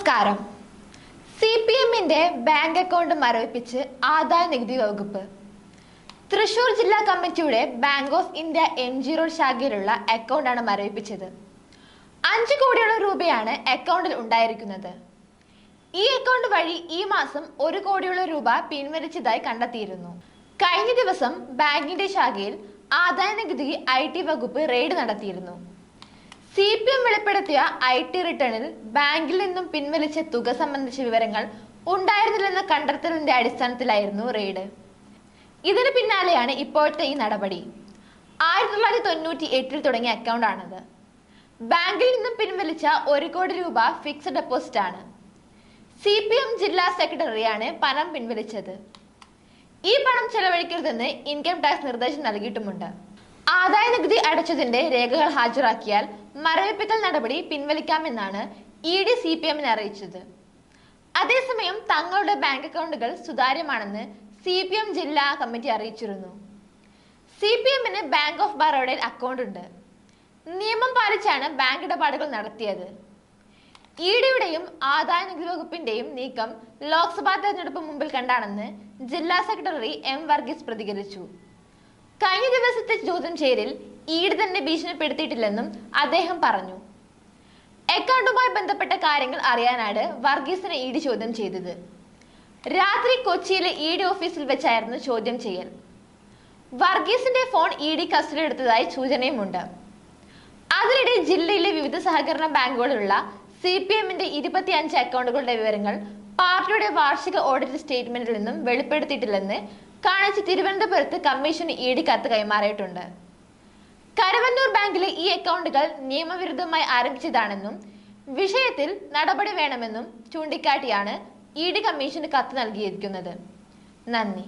നമസ്കാരം. C P എമ്മിന്റെ bank account മരവിപ്പിച്ച് ആദായ നികുതി വകുപ്പ്. തൃശൂർ ജില്ലാ കമ്മിറ്റിയുടെ bank of India M G road ശാഖയിലുള്ള അക്കൗണ്ടാണ് മരവിപ്പിച്ചത്. അഞ്ച് കോടിയോളം രൂപയാണ് അക്കൗണ്ടിൽ ഉണ്ടായിരിക്കുന്നത്. ഈ അക്കൗണ്ട് വഴി ഈ മാസം ഒരു കോടിയോളം രൂപ പിൻവലിച്ചതായി കണ്ടെത്തിയിരുന്നു. കഴിഞ്ഞ ദിവസം ബാങ്കിന്റെ ശാഖയിൽ ആദായ നികുതി ഐ ടി വകുപ്പ് റെയ്ഡ് നടത്തിയിരുന്നു. സി പി എം വെളിപ്പെടുത്തിയ ഐ ടി റിട്ടേണിൽ ബാങ്കിൽ നിന്നും പിൻവലിച്ച തുക സംബന്ധിച്ച വിവരങ്ങൾ ഉണ്ടായിരുന്നില്ലെന്ന കണ്ടെത്തലിന്റെ അടിസ്ഥാനത്തിലായിരുന്നു റെയ്ഡ്. ഇതിന് പിന്നാലെയാണ് ഇപ്പോഴത്തെ ഈ നടപടി. ആയിരത്തി തൊള്ളായിരത്തി തൊണ്ണൂറ്റി എട്ടിൽ തുടങ്ങിയ അക്കൗണ്ടാണത് ബാങ്കിൽ നിന്നും പിൻവലിച്ച ഒരു കോടി രൂപ ഫിക്സഡ് ഡെപ്പോസിറ്റ് ആണ്. സി പി എം ജില്ലാ സെക്രട്ടറിയാണ് പണം പിൻവലിച്ചത്. ഈ പണം ചെലവഴിക്കരുതെന്ന് ഇൻകം ടാക്സ് നിർദ്ദേശം നൽകിയിട്ടുമുണ്ട്. ആദായ നികുതി അടച്ചതിന്റെ രേഖകൾ ഹാജരാക്കിയാൽ മരവിപ്പിക്കൽ നടപടി പിൻവലിക്കാമെന്നാണ് ഇ ഡി സി പി എമ്മിനെ അറിയിച്ചത്. അതേസമയം തങ്ങളുടെ ബാങ്ക് അക്കൗണ്ടുകൾ സുതാര്യമാണെന്ന് സി പി എം ജില്ലാ കമ്മിറ്റി അറിയിച്ചിരുന്നു. സി പി എമ്മിന് ബാങ്ക് ഓഫ് ബറോഡയിൽ അക്കൗണ്ട് ഉണ്ട് നിയമം പാലിച്ചാണ് ബാങ്ക് ഇടപാടുകൾ നടത്തിയത്. ഇ ഡിയുടെയും ആദായ നികുതി വകുപ്പിന്റെയും നീക്കം ലോക്സഭാ തെരഞ്ഞെടുപ്പ് മുമ്പിൽ കണ്ടാണെന്ന് ജില്ലാ സെക്രട്ടറി എം വർഗീസ് പ്രതികരിച്ചു. കഴിഞ്ഞ ദിവസത്തെ ചോദ്യം ചെയ്യലിൽ ഈട് തന്നെ ഭീഷണിപ്പെടുത്തിയിട്ടില്ലെന്നും അദ്ദേഹം പറഞ്ഞു. അക്കൗണ്ടുമായി ബന്ധപ്പെട്ട കാര്യങ്ങൾ അറിയാനാണ് വർഗീസിനെ ഇഡി ചോദ്യം ചെയ്തത്. രാത്രി കൊച്ചിയിലെ ഇ ഡി ഓഫീസിൽ വെച്ചായിരുന്നു ചോദ്യം ചെയ്യൽ. വർഗീസിന്റെ ഫോൺ ഇ ഡി കസ്റ്റഡി എടുത്തതായി സൂചനയുമുണ്ട്. അതിനിടെ ജില്ലയിലെ വിവിധ സഹകരണ ബാങ്കുകളിലുള്ള സി പി എമ്മിന്റെ ഇരുപത്തിയഞ്ച് അക്കൗണ്ടുകളുടെ വിവരങ്ങൾ പാർട്ടിയുടെ വാർഷിക ഓഡിറ്റ് സ്റ്റേറ്റ്മെന്റിൽ നിന്നും വെളിപ്പെടുത്തിയിട്ടില്ലെന്ന് കാണിച്ച് തിരുവനന്തപുരത്ത് കമ്മീഷന് ഇ ഡി കത്ത് കൈമാറിയിട്ടുണ്ട്. കരുവന്നൂർ ബാങ്കിലെ ഈ അക്കൗണ്ടുകൾ നിയമവിരുദ്ധമായി ആരംഭിച്ചതാണെന്നും വിഷയത്തിൽ നടപടി വേണമെന്നും ചൂണ്ടിക്കാട്ടിയാണ് ഇ ഡി കമ്മീഷന് കത്ത് നൽകിയിരിക്കുന്നത്. നന്ദി.